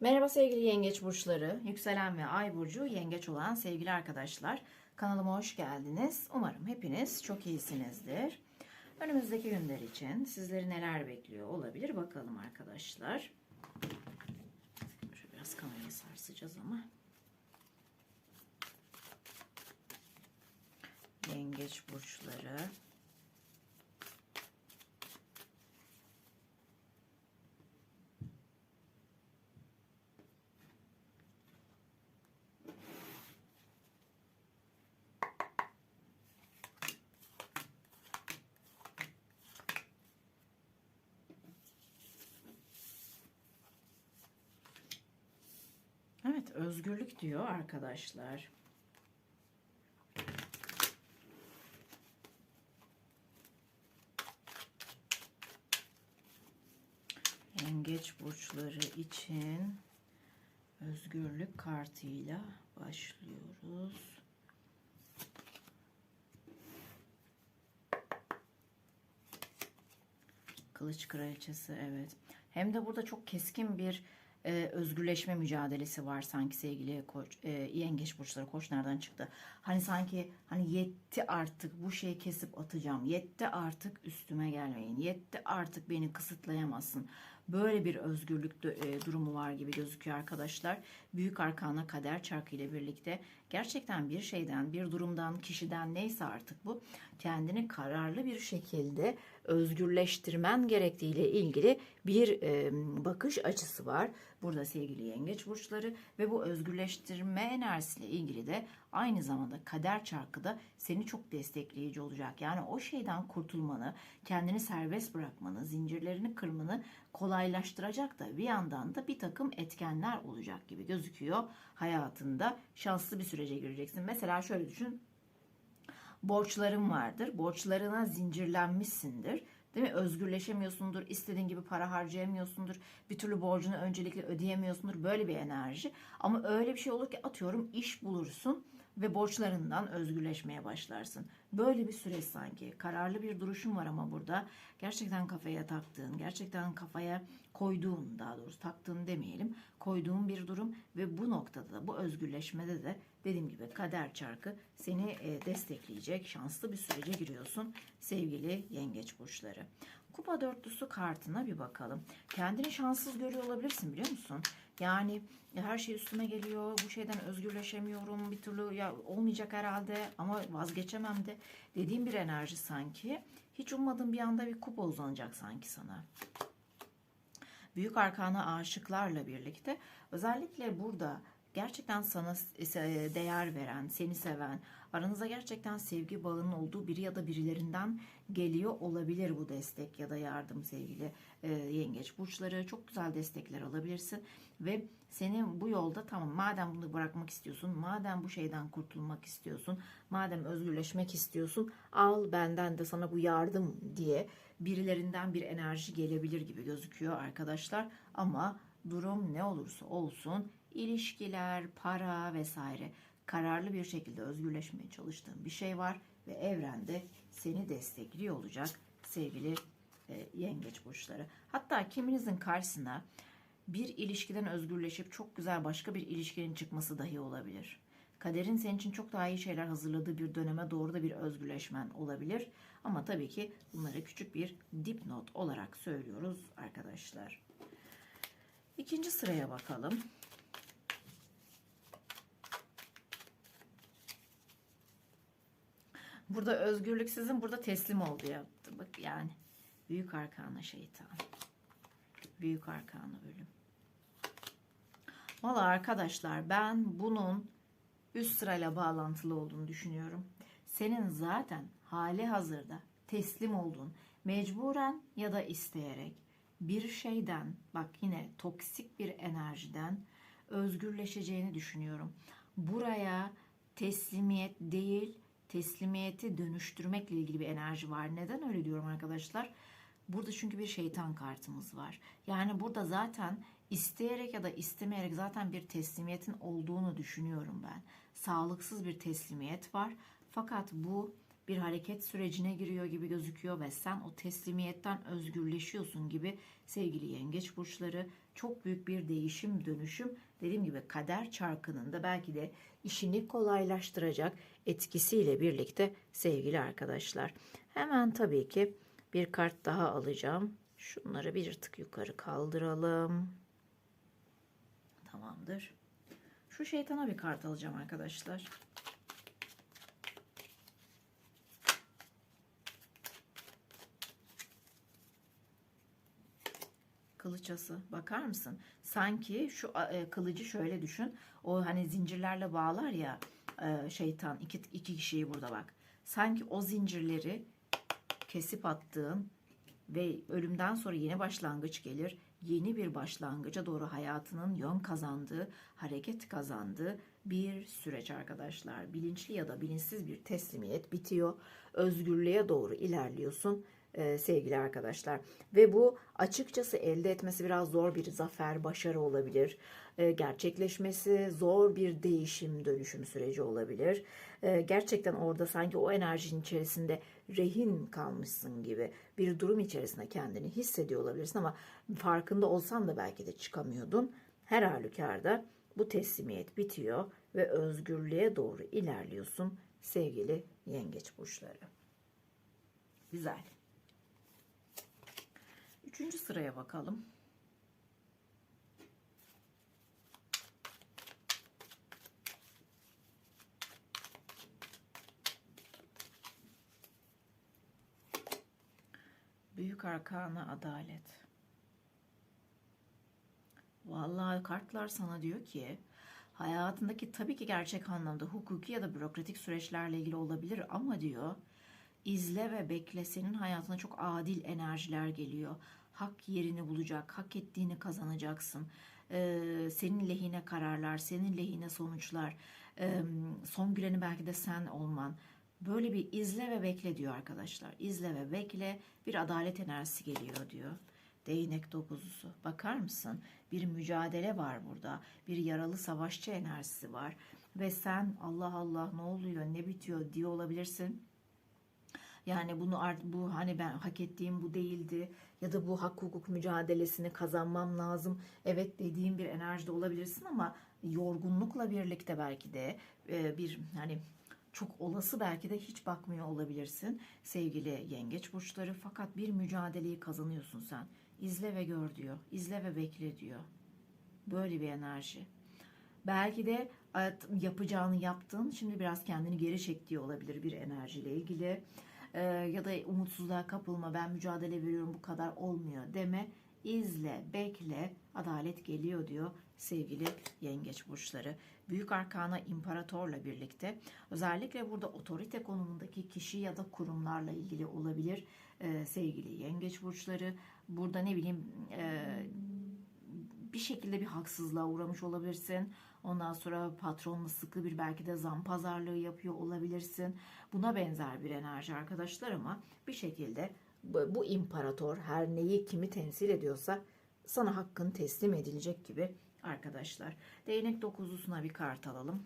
Merhaba sevgili yengeç burçları, yükselen ve ay burcu yengeç olan sevgili arkadaşlar. Kanalıma hoş geldiniz. Umarım hepiniz çok iyisinizdir. Önümüzdeki günler için sizleri neler bekliyor olabilir bakalım arkadaşlar. Şöyle biraz kamerayı sarsacağız ama. Yengeç burçları. Evet, özgürlük diyor arkadaşlar. Yengeç burçları için özgürlük kartıyla başlıyoruz. Kılıç kraliçesi evet. Hem de burada çok keskin bir e, özgürleşme mücadelesi var sanki sevgili koç e, yengeç burçları koç nereden çıktı? Hani sanki hani yetti artık bu şeyi kesip atacağım. Yetti artık üstüme gelmeyin. Yetti artık beni kısıtlayamazsın. Böyle bir özgürlük e, durumu var gibi gözüküyor arkadaşlar. Büyük arkana kader çarkı ile birlikte gerçekten bir şeyden, bir durumdan, kişiden neyse artık bu kendini kararlı bir şekilde özgürleştirmen gerektiğiyle ilgili bir e, bakış açısı var. Burada sevgili yengeç burçları ve bu özgürleştirme enerjisiyle ilgili de aynı zamanda kader çarkı da seni çok destekleyici olacak. Yani o şeyden kurtulmanı, kendini serbest bırakmanı, zincirlerini kırmanı kolaylaştıracak da bir yandan da bir takım etkenler olacak gibi gözüküyor. Hayatında şanslı bir sürece gireceksin. Mesela şöyle düşün borçların vardır. Borçlarına zincirlenmişsindir. Değil mi? Özgürleşemiyorsundur. istediğin gibi para harcayamıyorsundur. Bir türlü borcunu öncelikle ödeyemiyorsundur. Böyle bir enerji. Ama öyle bir şey olur ki atıyorum iş bulursun ve borçlarından özgürleşmeye başlarsın. Böyle bir süreç sanki. Kararlı bir duruşun var ama burada gerçekten kafaya taktığın, gerçekten kafaya koyduğun daha doğrusu taktığın demeyelim, koyduğun bir durum ve bu noktada da bu özgürleşmede de dediğim gibi kader çarkı seni e, destekleyecek şanslı bir sürece giriyorsun sevgili yengeç burçları. Kupa dörtlüsü kartına bir bakalım. Kendini şanssız görüyor olabilirsin biliyor musun? Yani her şey üstüme geliyor. Bu şeyden özgürleşemiyorum. Bir türlü ya olmayacak herhalde ama vazgeçemem de dediğim bir enerji sanki. Hiç ummadığın bir anda bir kupa uzanacak sanki sana. Büyük arkana aşıklarla birlikte özellikle burada gerçekten sana değer veren, seni seven, aranızda gerçekten sevgi bağının olduğu biri ya da birilerinden geliyor olabilir bu destek ya da yardım sevgili e, yengeç burçları. Çok güzel destekler alabilirsin ve senin bu yolda tamam madem bunu bırakmak istiyorsun, madem bu şeyden kurtulmak istiyorsun, madem özgürleşmek istiyorsun, al benden de sana bu yardım diye birilerinden bir enerji gelebilir gibi gözüküyor arkadaşlar. Ama durum ne olursa olsun ilişkiler, para vesaire kararlı bir şekilde özgürleşmeye çalıştığın bir şey var ve evrende seni destekliyor olacak sevgili e, yengeç burçları. Hatta kiminizin karşısına bir ilişkiden özgürleşip çok güzel başka bir ilişkinin çıkması dahi olabilir. Kaderin senin için çok daha iyi şeyler hazırladığı bir döneme doğru da bir özgürleşmen olabilir. Ama tabii ki bunları küçük bir dipnot olarak söylüyoruz arkadaşlar. İkinci sıraya bakalım. Burada özgürlük sizin burada teslim oldu yaptı. Bak yani büyük arkana şeytan. Büyük arkana ölüm. Valla arkadaşlar ben bunun üst sırayla bağlantılı olduğunu düşünüyorum. Senin zaten hali hazırda teslim olduğun mecburen ya da isteyerek bir şeyden bak yine toksik bir enerjiden özgürleşeceğini düşünüyorum. Buraya teslimiyet değil teslimiyeti dönüştürmekle ilgili bir enerji var. Neden öyle diyorum arkadaşlar? Burada çünkü bir şeytan kartımız var. Yani burada zaten isteyerek ya da istemeyerek zaten bir teslimiyetin olduğunu düşünüyorum ben. Sağlıksız bir teslimiyet var. Fakat bu bir hareket sürecine giriyor gibi gözüküyor ve sen o teslimiyetten özgürleşiyorsun gibi sevgili yengeç burçları çok büyük bir değişim dönüşüm dediğim gibi kader çarkının da belki de işini kolaylaştıracak etkisiyle birlikte sevgili arkadaşlar. Hemen tabii ki bir kart daha alacağım. Şunları bir tık yukarı kaldıralım. Tamamdır. Şu şeytana bir kart alacağım arkadaşlar. Kılıçası. Bakar mısın? Sanki şu e, kılıcı şöyle düşün. O hani zincirlerle bağlar ya e, şeytan iki, iki kişiyi burada bak. Sanki o zincirleri kesip attığın ve ölümden sonra yeni başlangıç gelir. Yeni bir başlangıca doğru hayatının yön kazandığı, hareket kazandığı bir süreç arkadaşlar. Bilinçli ya da bilinçsiz bir teslimiyet bitiyor. Özgürlüğe doğru ilerliyorsun e, sevgili arkadaşlar. Ve bu açıkçası elde etmesi biraz zor bir zafer, başarı olabilir. E, gerçekleşmesi zor bir değişim, dönüşüm süreci olabilir. E, gerçekten orada sanki o enerjinin içerisinde rehin kalmışsın gibi bir durum içerisinde kendini hissediyor olabilirsin ama farkında olsan da belki de çıkamıyordun. Her halükarda bu teslimiyet bitiyor ve özgürlüğe doğru ilerliyorsun sevgili yengeç burçları. Güzel. Üçüncü sıraya bakalım. Büyük arkana adalet. Vallahi kartlar sana diyor ki hayatındaki tabii ki gerçek anlamda hukuki ya da bürokratik süreçlerle ilgili olabilir ama diyor izle ve bekle senin hayatına çok adil enerjiler geliyor. Hak yerini bulacak, hak ettiğini kazanacaksın. Ee, senin lehine kararlar, senin lehine sonuçlar. Ee, son güleni belki de sen olman. Böyle bir izle ve bekle diyor arkadaşlar. İzle ve bekle bir adalet enerjisi geliyor diyor. Değnek dokuzusu. Bakar mısın? Bir mücadele var burada. Bir yaralı savaşçı enerjisi var. Ve sen Allah Allah ne oluyor ne bitiyor diye olabilirsin. Yani bunu art bu hani ben hak ettiğim bu değildi ya da bu hak hukuk mücadelesini kazanmam lazım. Evet dediğim bir enerjide olabilirsin ama yorgunlukla birlikte belki de e, bir hani çok olası belki de hiç bakmıyor olabilirsin sevgili yengeç burçları fakat bir mücadeleyi kazanıyorsun sen. İzle ve gör diyor. İzle ve bekle diyor. Böyle bir enerji. Belki de yapacağını yaptın. Şimdi biraz kendini geri çektiği olabilir bir enerjiyle ilgili. Ee, ya da umutsuzluğa kapılma ben mücadele veriyorum bu kadar olmuyor deme. İzle, bekle, adalet geliyor diyor sevgili yengeç burçları. Büyük arkana imparatorla birlikte özellikle burada otorite konumundaki kişi ya da kurumlarla ilgili olabilir ee, sevgili yengeç burçları. Burada ne bileyim e, bir şekilde bir haksızlığa uğramış olabilirsin. Ondan sonra patronla sıkı bir belki de zam pazarlığı yapıyor olabilirsin. Buna benzer bir enerji arkadaşlar ama bir şekilde bu imparator her neyi kimi temsil ediyorsa sana hakkın teslim edilecek gibi arkadaşlar. Değnek dokuzlusuna bir kart alalım.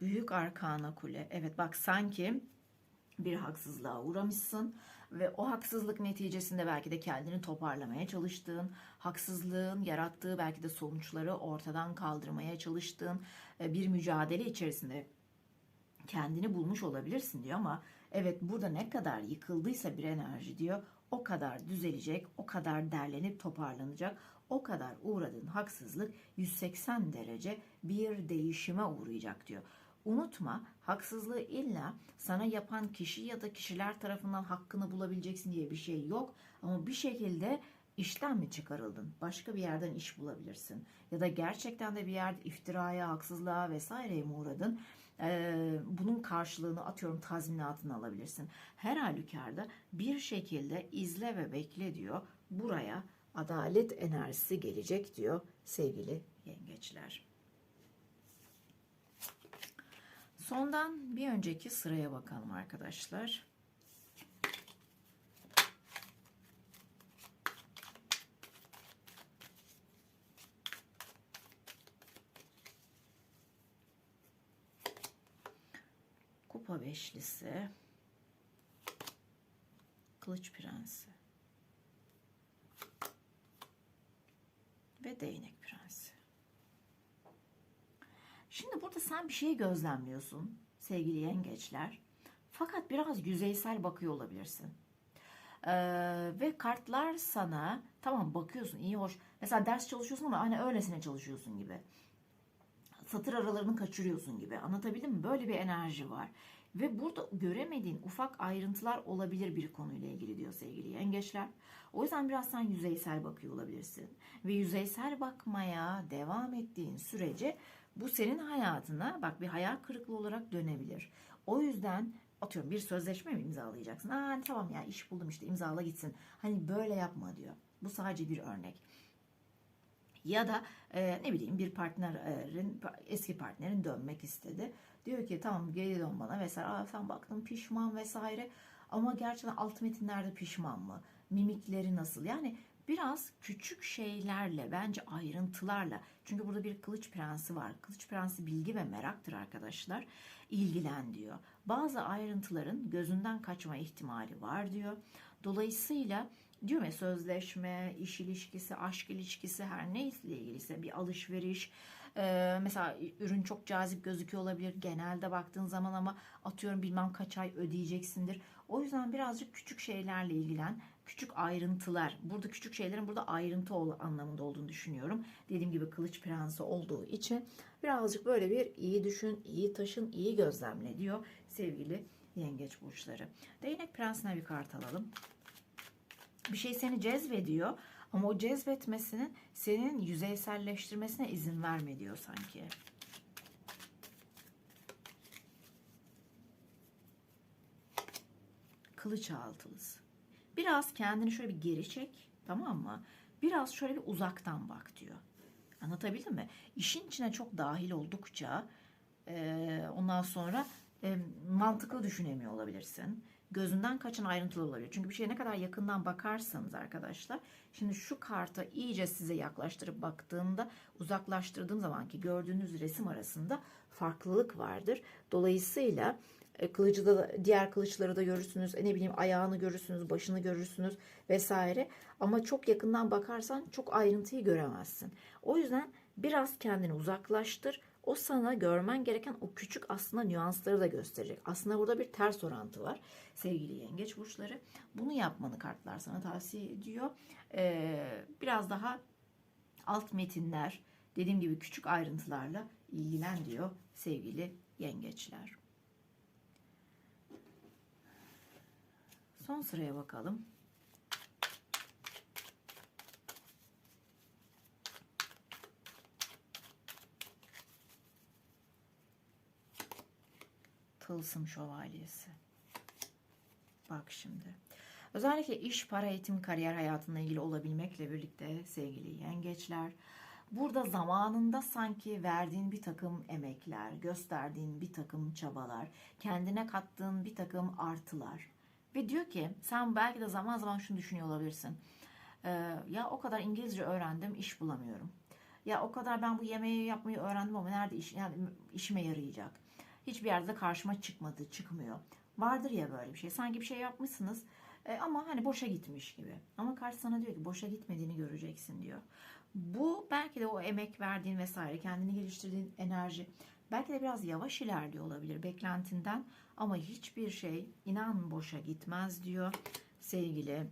Büyük arkana kule. Evet bak sanki bir haksızlığa uğramışsın ve o haksızlık neticesinde belki de kendini toparlamaya çalıştığın, haksızlığın yarattığı belki de sonuçları ortadan kaldırmaya çalıştığın e, bir mücadele içerisinde kendini bulmuş olabilirsin diyor ama evet burada ne kadar yıkıldıysa bir enerji diyor o kadar düzelecek, o kadar derlenip toparlanacak, o kadar uğradığın haksızlık 180 derece bir değişime uğrayacak diyor. Unutma haksızlığı illa sana yapan kişi ya da kişiler tarafından hakkını bulabileceksin diye bir şey yok. Ama bir şekilde işten mi çıkarıldın? Başka bir yerden iş bulabilirsin. Ya da gerçekten de bir yerde iftiraya, haksızlığa vesaireye mi uğradın? Ee, bunun karşılığını atıyorum tazminatını alabilirsin. Her halükarda bir şekilde izle ve bekle diyor. Buraya adalet enerjisi gelecek diyor sevgili yengeçler. Sondan bir önceki sıraya bakalım arkadaşlar. Kupa beşlisi. Kılıç prensi. Ve değnek. Şimdi burada sen bir şey gözlemliyorsun sevgili yengeçler. Fakat biraz yüzeysel bakıyor olabilirsin. Ee, ve kartlar sana tamam bakıyorsun iyi hoş. Mesela ders çalışıyorsun ama hani öylesine çalışıyorsun gibi. Satır aralarını kaçırıyorsun gibi. Anlatabildim mi? Böyle bir enerji var. Ve burada göremediğin ufak ayrıntılar olabilir bir konuyla ilgili diyor sevgili yengeçler. O yüzden biraz sen yüzeysel bakıyor olabilirsin. Ve yüzeysel bakmaya devam ettiğin sürece bu senin hayatına bak bir hayal kırıklığı olarak dönebilir. O yüzden atıyorum bir sözleşme mi imzalayacaksın? Aa tamam ya iş buldum işte imzala gitsin. Hani böyle yapma diyor. Bu sadece bir örnek. Ya da e, ne bileyim bir partnerin eski partnerin dönmek istedi. Diyor ki tamam geri dön bana vesaire. Aa, sen baktın pişman vesaire. Ama gerçekten alt metinlerde pişman mı? Mimikleri nasıl? Yani biraz küçük şeylerle bence ayrıntılarla çünkü burada bir kılıç prensi var. Kılıç prensi bilgi ve meraktır arkadaşlar. İlgilen diyor. Bazı ayrıntıların gözünden kaçma ihtimali var diyor. Dolayısıyla diyor ya sözleşme, iş ilişkisi, aşk ilişkisi her neyle ilgiliyse bir alışveriş, ee, mesela ürün çok cazip gözüküyor olabilir genelde baktığın zaman ama atıyorum bilmem kaç ay ödeyeceksindir. O yüzden birazcık küçük şeylerle ilgilen, küçük ayrıntılar. Burada küçük şeylerin burada ayrıntı ol anlamında olduğunu düşünüyorum. Dediğim gibi kılıç prensi olduğu için birazcık böyle bir iyi düşün, iyi taşın, iyi gözlemle diyor sevgili yengeç burçları. Değnek prensine bir kart alalım. Bir şey seni cezbediyor ama o cezbetmesinin senin yüzeyselleştirmesine izin verme diyor sanki. Kılıç altılısı. Biraz kendini şöyle bir geri çek. Tamam mı? Biraz şöyle bir uzaktan bak diyor. Anlatabildim mi? İşin içine çok dahil oldukça ondan sonra mantıklı düşünemiyor olabilirsin. Gözünden kaçan ayrıntılar olabilir. Çünkü bir şeye ne kadar yakından bakarsanız arkadaşlar. Şimdi şu karta iyice size yaklaştırıp baktığımda uzaklaştırdığım zamanki gördüğünüz resim arasında farklılık vardır. Dolayısıyla e, kılıcı da diğer kılıçları da görürsünüz. E, ne bileyim ayağını görürsünüz, başını görürsünüz vesaire. Ama çok yakından bakarsan çok ayrıntıyı göremezsin. O yüzden biraz kendini uzaklaştır. O sana görmen gereken o küçük aslında nüansları da gösterecek. Aslında burada bir ters orantı var sevgili yengeç burçları. Bunu yapmanı kartlar sana tavsiye ediyor. Ee, biraz daha alt metinler, dediğim gibi küçük ayrıntılarla ilgilen diyor sevgili yengeçler. Son sıraya bakalım. Tılsım şövalyesi. Bak şimdi. Özellikle iş, para, eğitim, kariyer hayatına ilgili olabilmekle birlikte sevgili yengeçler, burada zamanında sanki verdiğin bir takım emekler, gösterdiğin bir takım çabalar, kendine kattığın bir takım artılar, ve diyor ki sen belki de zaman zaman şunu düşünüyor olabilirsin. Ee, ya o kadar İngilizce öğrendim iş bulamıyorum. Ya o kadar ben bu yemeği yapmayı öğrendim ama nerede iş, yani işime yarayacak. Hiçbir yerde karşıma çıkmadı, çıkmıyor. Vardır ya böyle bir şey. Sanki bir şey yapmışsınız e, ama hani boşa gitmiş gibi. Ama karşı sana diyor ki boşa gitmediğini göreceksin diyor. Bu belki de o emek verdiğin vesaire kendini geliştirdiğin enerji belki de biraz yavaş ilerliyor olabilir beklentinden ama hiçbir şey inan boşa gitmez diyor sevgili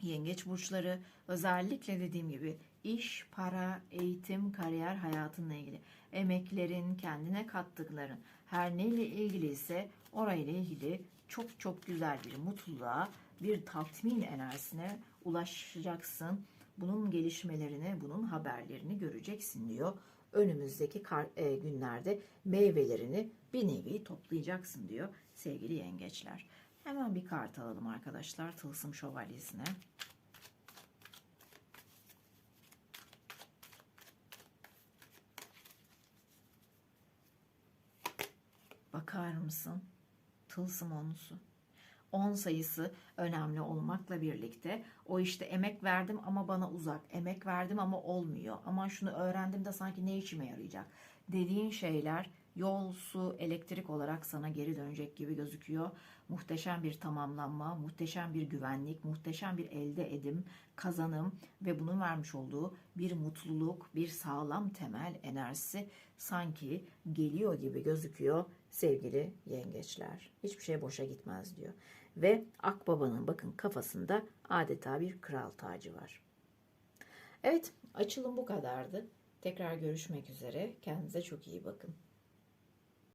yengeç burçları. Özellikle dediğim gibi iş, para, eğitim, kariyer hayatınla ilgili emeklerin, kendine kattıkların her neyle ilgiliyse orayla ilgili çok çok güzel bir mutluluğa, bir tatmin enerjisine ulaşacaksın. Bunun gelişmelerini, bunun haberlerini göreceksin diyor. Önümüzdeki kar, e, günlerde meyvelerini bir nevi toplayacaksın diyor sevgili yengeçler. Hemen bir kart alalım arkadaşlar Tılsım Şövalyesi'ne. Bakar mısın? Tılsım onusu. 10 sayısı önemli olmakla birlikte o işte emek verdim ama bana uzak, emek verdim ama olmuyor. Ama şunu öğrendim de sanki ne işime yarayacak dediğin şeyler yol, su, elektrik olarak sana geri dönecek gibi gözüküyor. Muhteşem bir tamamlanma, muhteşem bir güvenlik, muhteşem bir elde edim, kazanım ve bunun vermiş olduğu bir mutluluk, bir sağlam temel enerjisi sanki geliyor gibi gözüküyor sevgili yengeçler. Hiçbir şey boşa gitmez diyor. Ve Akbaba'nın bakın kafasında adeta bir kral tacı var. Evet, açılım bu kadardı. Tekrar görüşmek üzere. Kendinize çok iyi bakın.